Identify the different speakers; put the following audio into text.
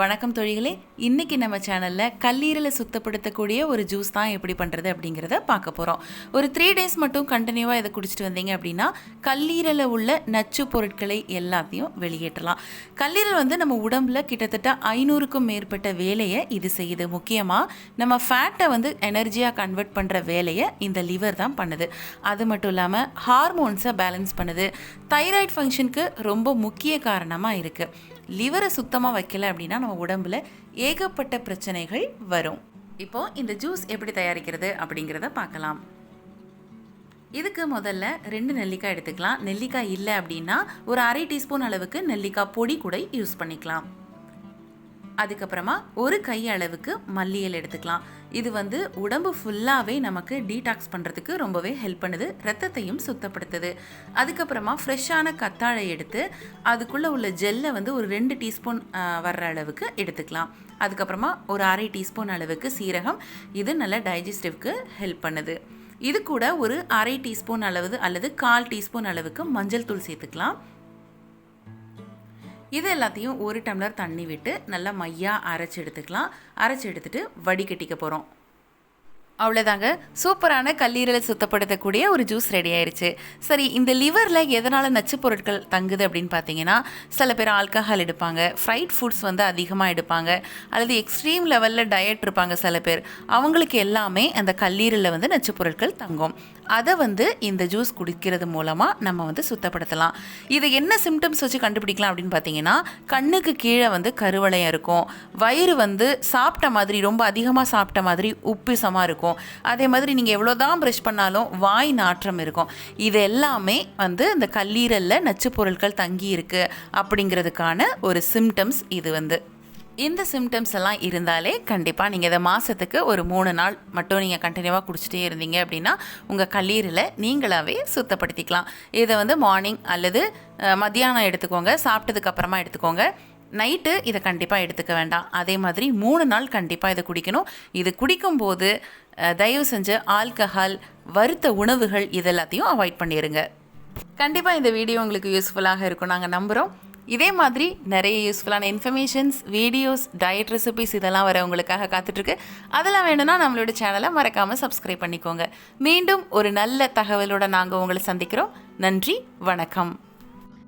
Speaker 1: வணக்கம் தொழிகளே இன்னைக்கு நம்ம சேனலில் கல்லீரலை சுத்தப்படுத்தக்கூடிய ஒரு ஜூஸ் தான் எப்படி பண்ணுறது அப்படிங்கிறத பார்க்க போகிறோம் ஒரு த்ரீ டேஸ் மட்டும் கண்டினியூவாக இதை குடிச்சிட்டு வந்தீங்க அப்படின்னா கல்லீரலில் உள்ள நச்சு பொருட்களை எல்லாத்தையும் வெளியேற்றலாம். கல்லீரல் வந்து நம்ம உடம்புல கிட்டத்தட்ட ஐநூறுக்கும் மேற்பட்ட வேலையை இது செய்யுது. முக்கியமாக நம்ம ஃபேட்டை வந்து எனர்ஜியாக கன்வெர்ட் பண்ணுற வேலையை இந்த லிவர் தான் பண்ணுது. அது மட்டும் இல்லாமல் ஹார்மோன்ஸை பேலன்ஸ் பண்ணுது. தைராய்டு ஃபங்க்ஷனுக்கு ரொம்ப முக்கிய காரணமாக இருக்குது லிவரை சுத்தமாக வைக்கல அப்படின்னா நம்ம உடம்புல ஏகப்பட்ட பிரச்சனைகள் வரும். இப்போ இந்த ஜூஸ் எப்படி தயாரிக்கிறது அப்படிங்கிறத பார்க்கலாம். இதுக்கு முதல்ல ரெண்டு நெல்லிக்காய் எடுத்துக்கலாம். நெல்லிக்காய் இல்லை அப்படின்னா ஒரு அரை டீஸ்பூன் அளவுக்கு நெல்லிக்காய் பொடி கூட யூஸ் பண்ணிக்கலாம். அதுக்கப்புறமா ஒரு கை அளவுக்கு மல்லியல் எடுத்துக்கலாம். இது வந்து உடம்பு ஃபுல்லாகவே நமக்கு டீடாக்ஸ் பண்ணுறதுக்கு ரொம்பவே ஹெல்ப் பண்ணுது ரத்தத்தையும் சுத்தப்படுத்துது. அதுக்கப்புறமா ஃப்ரெஷ்ஷான கத்தாழை எடுத்து அதுக்குள்ளே உள்ள ஜெல்லை வந்து ஒரு ரெண்டு டீஸ்பூன் வர்ற அளவுக்கு எடுத்துக்கலாம். அதுக்கப்புறமா ஒரு அரை டீஸ்பூன் அளவுக்கு சீரகம். இது நல்ல டைஜஸ்டிவ்க்கு ஹெல்ப் பண்ணுது. இது கூட ஒரு அரை டீஸ்பூன் அளவு அல்லது கால் டீஸ்பூன் அளவுக்கு மஞ்சள் தூள் சேர்த்துக்கலாம். இது எல்லாத்தையும் ஒரு டம்ளர் தண்ணி விட்டு நல்லா மையாக அரைச்சி எடுத்துக்கலாம். அரைச்சி எடுத்துட்டு வடிகட்டிக்க போகிறோம் அவ்வளோதாங்க சூப்பரான கல்லீரலை சுத்தப்படுத்தக்கூடிய ஒரு ஜூஸ் ரெடி ஆயிடுச்சு சரி இந்த லிவரில் எதனால் நச்சு பொருட்கள் தங்குது அப்படின்னு பார்த்தீங்கன்னா சில பேர் ஆல்கஹால் எடுப்பாங்க ஃப்ரைட் ஃபுட்ஸ் வந்து அதிகமாக எடுப்பாங்க அல்லது எக்ஸ்ட்ரீம் லெவலில் டயட் இருப்பாங்க சில பேர். அவங்களுக்கு எல்லாமே அந்த கல்லீரலில் வந்து நச்சு பொருட்கள் தங்கும். அதை வந்து இந்த ஜூஸ் குடிக்கிறது மூலமாக நம்ம வந்து சுத்தப்படுத்தலாம். இது என்ன சிம்டம்ஸ் வச்சு கண்டுபிடிக்கலாம் அப்படின்னு பார்த்தீங்கன்னா கண்ணுக்கு கீழே வந்து கருவளையம் இருக்கும் வயிறு வந்து சாப்பிட்ட மாதிரி ரொம்ப அதிகமாக சாப்பிட்ட மாதிரி உப்பிசமாக இருக்கும். அதே மாதிரி நீங்கள் எவ்வளோ தான் ப்ரெஷ் பண்ணாலும் வாய் நாற்றம் இருக்கும். இது எல்லாமே வந்து இந்த கல்லீரலில் நச்சு பொருட்கள் தங்கி இருக்கு அப்படிங்கிறதுக்கான ஒரு சிம்டம்ஸ் இது வந்து. இந்த சிம்டம்ஸ் எல்லாம் இருந்தாலே கண்டிப்பாக நீங்கள் இதை மாதத்துக்கு ஒரு மூணு நாள் மட்டும் நீங்கள் கண்டினியூவாக குடிச்சிட்டே இருந்தீங்க அப்படின்னா உங்கள் கல்லீரலை நீங்களாகவே சுத்தப்படுத்திக்கலாம். இதை வந்து மார்னிங் அல்லது மதியானம் மத்தியானம் எடுத்துக்கோங்க சாப்பிட்டதுக்கு அப்புறமா எடுத்துக்கோங்க. நைட்டு இதை கண்டிப்பாக எடுத்துக்க வேண்டாம். அதே மாதிரி மூணு நாள் கண்டிப்பாக இதை குடிக்கணும். இது குடிக்கும்போது தயவு செஞ்சு ஆல்கஹால் வறுத்த உணவுகள் இது எல்லாத்தையும் அவாய்ட் பண்ணிடுங்க கண்டிப்பாக இந்த வீடியோ உங்களுக்கு யூஸ்ஃபுல்லாக இருக்கும். நாங்கள் நம்புகிறோம் இதே மாதிரி நிறைய யூஸ்ஃபுல்லான இன்ஃபர்மேஷன்ஸ் வீடியோஸ் டயட் ரெசிபிஸ் இதெல்லாம் வர உங்களுக்காக காத்துட்ருக்கு. அதெல்லாம் வேணும்னா நம்மளோட சேனலை மறக்காமல் சப்ஸ்கிரைப் பண்ணிக்கோங்க. மீண்டும் ஒரு நல்ல தகவலோட நாங்கள் உங்களை சந்திக்கிறோம். நன்றி வணக்கம்.